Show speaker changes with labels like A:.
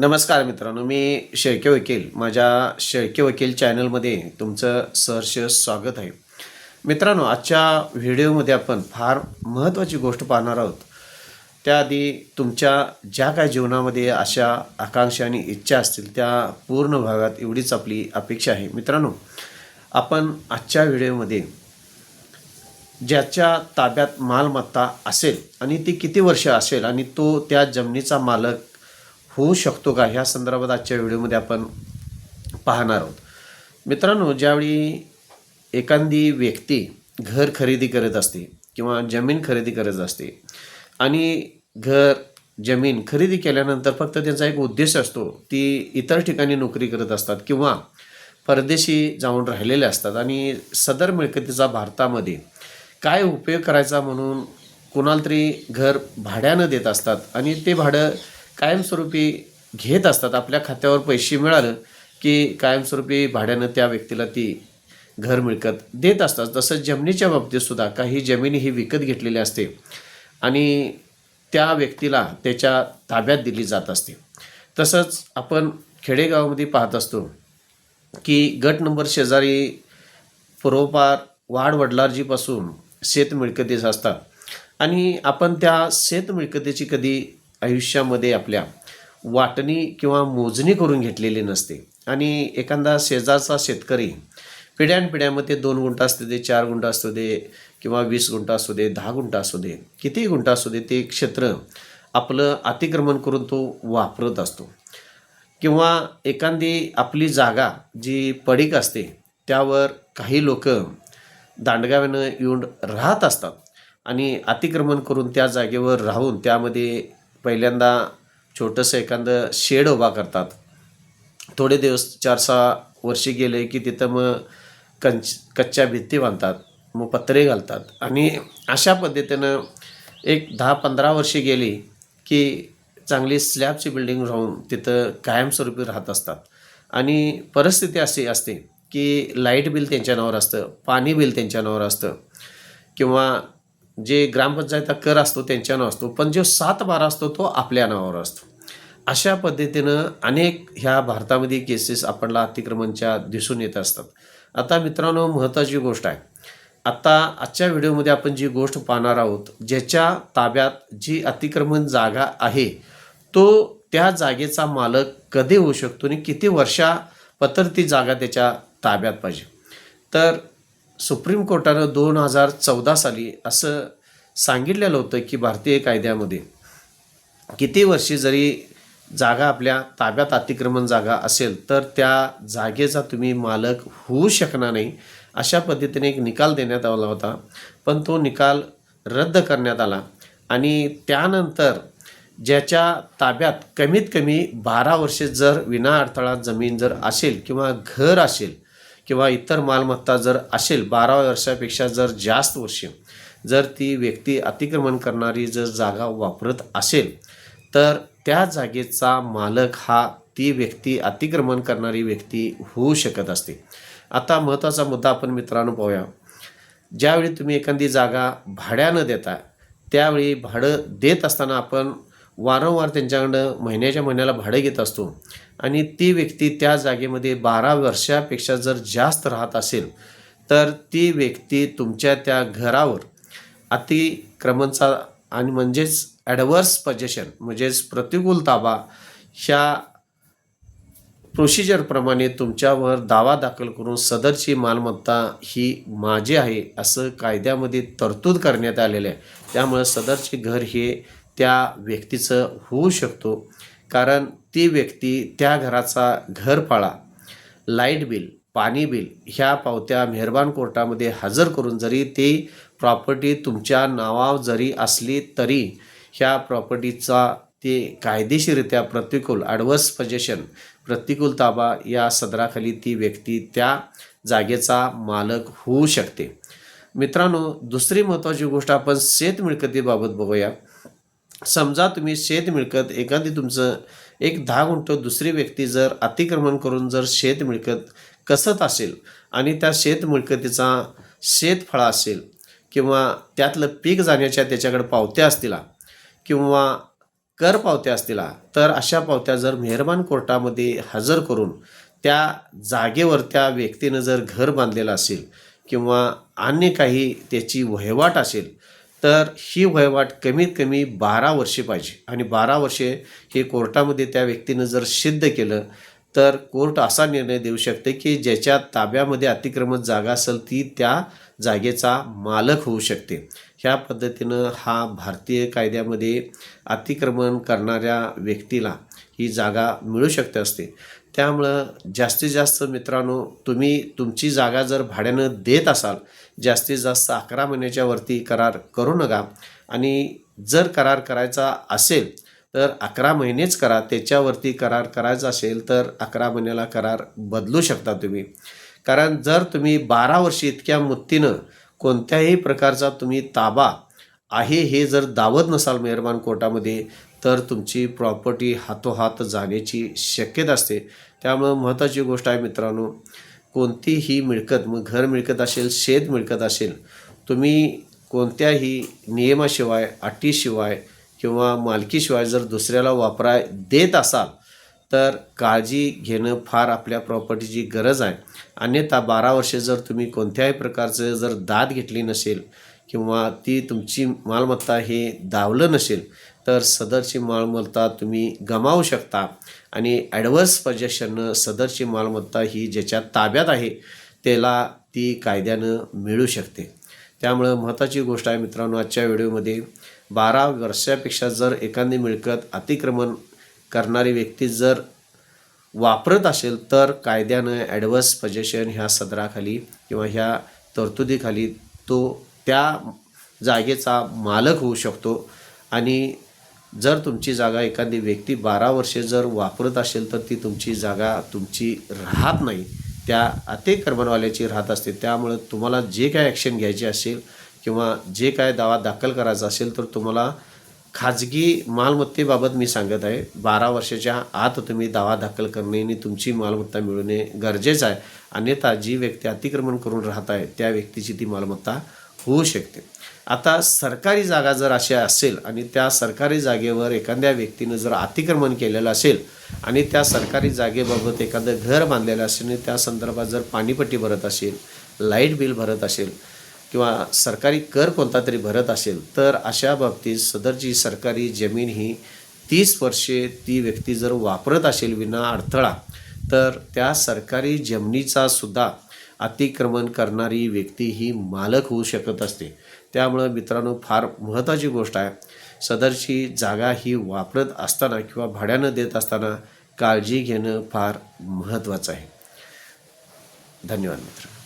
A: नमस्कार मित्रांनो मी शेळके वकील. माझ्या शेळके वकील चॅनलमध्ये तुमचं सहर्ष स्वागत आहे. मित्रांनो आजच्या व्हिडिओमध्ये आपण फार महत्त्वाची गोष्ट पाहणार आहोत. त्याआधी तुमच्या ज्या काय जीवनामध्ये अशा आकांक्षा आणि इच्छा असतील त्या पूर्ण भागात एवढीच आपली अपेक्षा आहे. मित्रांनो आपण आजच्या व्हिडिओमध्ये ज्याच्या ताब्यात मालमत्ता असेल आणि ती किती वर्ष असेल आणि तो त्या जमिनीचा मालक होऊ शकतो का? ह्या संदर्भात आजच्या व्हिडिओमध्ये आपण पाहणार आहोत. मित्रांनो ज्यावेळी एखादी व्यक्ती घर खरेदी करत असते किंवा जमीन खरेदी करत असते आणि घर जमीन खरेदी केल्यानंतर फक्त त्यांचा एक उद्देश असतो ती इतर ठिकाणी नोकरी करत असतात किंवा परदेशी जाऊन राहिलेले असतात आणि सदर मिळकतीचा भारतामध्ये काय उपयोग करायचा म्हणून कुणाला तरी घर भाड्यानं देत असतात आणि ते भाडं कायमस्वरूपी घेत असतात आपल्या खात्यावर पैसे मिळालं की कायमस्वरूपी भाड्यानं त्या व्यक्तीला ती घर मिळकत देत असतात. तसंच जमिनीच्या बाबतीतसुद्धा काही जमिनी ही विकत घेतलेली असते आणि त्या व्यक्तीला त्याच्या ताब्यात दिली जात असते. तसंच आपण खेडेगावामध्ये पाहत असतो की गट नंबर शेजारी पूर्वपार वाढ वडलारजीपासून शेत मिळकतीच असतात. आणि आपण त्या शेत मिळकतीची कधी आयुष्यामध्ये आपल्या वाटणी किंवा मोजणी करून घेतलेली नसते. आणि एखादा शेजारचा शेतकरी पिढ्यानपिढ्यामध्ये दोन गुंठा असू दे चार गुंठा असू दे किंवा वीस गुंठा असू दे दहा गुंठा असू दे कितीही गुंठा असू दे ते क्षेत्र आपलं अतिक्रमण करून तो वापरत असतो. किंवा एखादी आपली जागा जी पडीक असते त्यावर काही लोक दांडगाव्यानं येऊन राहत असतात आणि अतिक्रमण करून त्या जागेवर राहून त्यामध्ये पहिल्यांदा छोटंसं एखादं शेड उभा करतात. थोडे दिवस चार सहा वर्षी गेले की तिथं मग कंच कच्च्या भित्ती बांधतात मग पत्रे घालतात. आणि अशा पद्धतीनं एक दहा पंधरा वर्षे गेली की चांगली स्लॅबची बिल्डिंग राहून तिथं कायमस्वरूपी राहत असतात. आणि परिस्थिती अशी असते की लाइट बिल त्यांच्या नावावर असतं पाणी बिल त्यांच्या नावावर असतं किंवा जे ग्रामपंचायतचा कर असतो त्यांच्या नावावर असतो पण जो सात बारा असतो तो आपल्या नावावर असतो. अशा पद्धतीनं अनेक ह्या भारतामध्ये केसेस आपल्याला अतिक्रमणच्या दिसून येत असतात. आता मित्रांनो महत्त्वाची गोष्ट आहे. आता आजच्या व्हिडिओमध्ये आपण जी गोष्ट पाहणार आहोत ज्याच्या ताब्यात जी अतिक्रमण जागा आहे तो त्या जागेचा मालक कधी होऊ शकतो आणि किती वर्षापत्र ती जागा त्याच्या ताब्यात पाहिजे. तर सुप्रीम कोर्टानं दोन हजार चौदा साली असं सांगितलेलं होतं की भारतीय कायद्यामध्ये किती वर्षी जरी जागा आपल्या ताब्यात अतिक्रमण जागा असेल तर त्या जागेचा तुम्ही मालक होऊ शकणार नाही अशा पद्धतीने एक निकाल देण्यात आला होता. पण तो निकाल रद्द करण्यात आला आणि त्यानंतर ज्याच्या ताब्यात कमीत कमी बारा वर्षे जर विना अडथळा जमीन जर असेल किंवा घर असेल किंवा इतर मालमत्ता जर असेल बारा वर्षापेक्षा जर जास्त वर्षे जर ती व्यक्ती अतिक्रमण करणारी जर जागा वापरत असेल तर त्या जागेचा मालक हा ती व्यक्ती अतिक्रमण करणारी व्यक्ती होऊ शकत असते. आता महत्त्वाचा मुद्दा आपण मित्रांनो पाहूया. ज्यावेळी तुम्ही एखादी जागा भाड्यानं देता त्यावेळी भाडं देत असताना आपण वारंवार त्यांच्याकडं महिन्याच्या महिन्याला भाडं घेत असतो. आणि ती व्यक्ती त्या जागेमध्ये बारा वर्षापेक्षा जर जास्त राहत असेल तर ती व्यक्ती तुमच्या त्या घरावर अतिक्रमणचा आणि म्हणजेच ॲडव्हर्स पजेशन म्हणजेच प्रतिकूल ताबा ह्या प्रोसिजरप्रमाणे तुमच्यावर दावा दाखल करून सदरची मालमत्ता ही माझी आहे असं कायद्यामध्ये तरतूद करण्यात आलेलं आहे. त्यामुळं सदरचे घर हे त्या व्यक्तीचं होऊ शकतो. कारण ती व्यक्ती त्या घराचा घरपाळा लाइट बिल पाणी बिल ह्या पावत्या मेहरबान कोर्टामध्ये हजर करून जरी ती प्रॉपर्टी तुमच्या नावावर जरी असली तरी ह्या प्रॉपर्टीचा ते कायदेशीरित्या प्रतिकूल ॲडवर्स पजेशन प्रतिकूल ताबा या सदराखाली ती व्यक्ती त्या जागेचा मालक होऊ शकते. मित्रांनो दुसरी महत्त्वाची गोष्ट आपण शेत मिळकतीबाबत बघूया. समजा तुम्ही शेत मिळकत एखादी तुमचं एक दहा गुंठ दुसरी व्यक्ती जर अतिक्रमण करून जर शेत मिळकत कसत असेल आणि त्या शेत मिळकतीचा शेतफळा असेल किंवा त्यातलं पीक जाण्याच्या त्याच्याकडे पावत्या असतील किंवा कर पावत्या असतील तर अशा पावत्या जर मेहरबान कोर्टामध्ये हजर करून त्या जागेवर त्या व्यक्तीनं जर घर बांधलेलं असेल किंवा अन्य काही त्याची वहिवाट असेल तर ही वहिवाट कमीत कमी बारा वर्षे पाहिजे. आणि बारा वर्षे हे कोर्टामध्ये त्या व्यक्तीनं जर सिद्ध केलं तर कोर्ट असा निर्णय देऊ शकते की ज्याच्या ताब्यामध्ये अतिक्रमण जागा असेल ती त्या जागेचा मालक होऊ शकते. ह्या पद्धतीनं हा भारतीय कायद्यामध्ये अतिक्रमण करणाऱ्या व्यक्तीला ही जागा मिळू शकते असते. त्यामुळं जास्तीत जास्त मित्रांनो तुम्ही तुमची जागा जर भाड्यानं देत असाल जास्तीत जास्त अकरा महिन्याच्या वरती करार करू नका. आणि जर करार करायचा असेल तर अकरा महिनेच करा. त्याच्यावरती करार करायचा असेल तर अकरा महिन्याला करार बदलू शकता तुम्ही. कारण जर तुम्ही बारा वर्षी इतक्या मुत्तीनं कोणत्याही प्रकारचा तुम्ही ताबा आहे हे जर दावत नसाल मेहरबान कोर्टामध्ये तर तुमची प्रॉपर्टी हातोहात जाण्याची शक्यता असते. त्यामुळं महत्त्वाची गोष्ट आहे मित्रांनो कोणतीही मिळकत मग घर मिळकत असेल शेत मिळकत असेल तुम्ही कोणत्याही नियमाशिवाय अटीशिवाय किंवा मालकीशिवाय जर दुसऱ्याला वापराय देत असाल तर काळजी घेणं फार आपल्या प्रॉपर्टीची गरज आहे. अन्यथा बारा वर्षे जर तुम्ही कोणत्याही प्रकारचं जर दाद घेतली नसेल किंवा ती तुमची मालमत्ता हे दावलं नसेल तर सदरची मालमत्ता तुम्ही गमावू शकता. आणि ॲडव्हर्स पजेशननं सदरची मालमत्ता ही ज्याच्या ताब्यात आहे त्याला ती कायद्यानं मिळू शकते. त्यामुळं महत्त्वाची गोष्ट आहे मित्रांनो आजच्या व्हिडिओमध्ये बारा वर्षापेक्षा जर एखादी मिळकत अतिक्रमण करणारी व्यक्ती जर वापरत असेल तर कायद्यानं ॲडव्हर्स पजेशन ह्या सदराखाली किंवा ह्या तरतुदीखाली तो त्या जागेचा मालक होऊ शकतो. आणि जर तुमची जागा एखादी व्यक्ती बारा वर्षे जर वापरत असेल तर ती तुमची जागा तुमची राहत नाही. त्या अतिक्रमणवाल्याची राहत असते. त्यामुळं तुम्हाला जे काय ॲक्शन घ्यायची असेल किंवा जे काय दावा दाखल करायचा असेल तर तुम्हाला खाजगी मालमत्तेबाबत मी सांगत आहे. बारा वर्षाच्या आत तुम्ही दावा दाखल करणे आणि तुमची मालमत्ता मिळवणे गरजेचं आहे. अन्यथा जी व्यक्ती अतिक्रमण करून राहत आहे त्या व्यक्तीची ती मालमत्ता होऊ शकते. आता सरकारी जागा जर अशी असेल आणि त्या सरकारी जागेवर एखाद्या व्यक्तीनं जर अतिक्रमण केलेलं असेल आणि त्या सरकारी जागेबाबत एखादं घर बांधलेलं असेल आणि त्या संदर्भात जर पाणीपट्टी भरत असेल लाइट बिल भरत असेल किंवा सरकारी कर कोणता तरी भरत असेल तर अशा बाबतीत सदरची सरकारी जमीन ही तीस वर्षे ती व्यक्ती जर वापरत असेल विना अडथळा तर त्या सरकारी जमिनीचा सुद्धा अतिक्रमण करणारी व्यक्ती ही मालक होऊ शकत असते. त्यामुळं मित्रांनो फार महत्त्वाची गोष्ट आहे. सदरची जागा ही वापरत असताना किंवा भाड्यानं देत असताना काळजी घेणं फार महत्त्वाचं आहे. धन्यवाद मित्र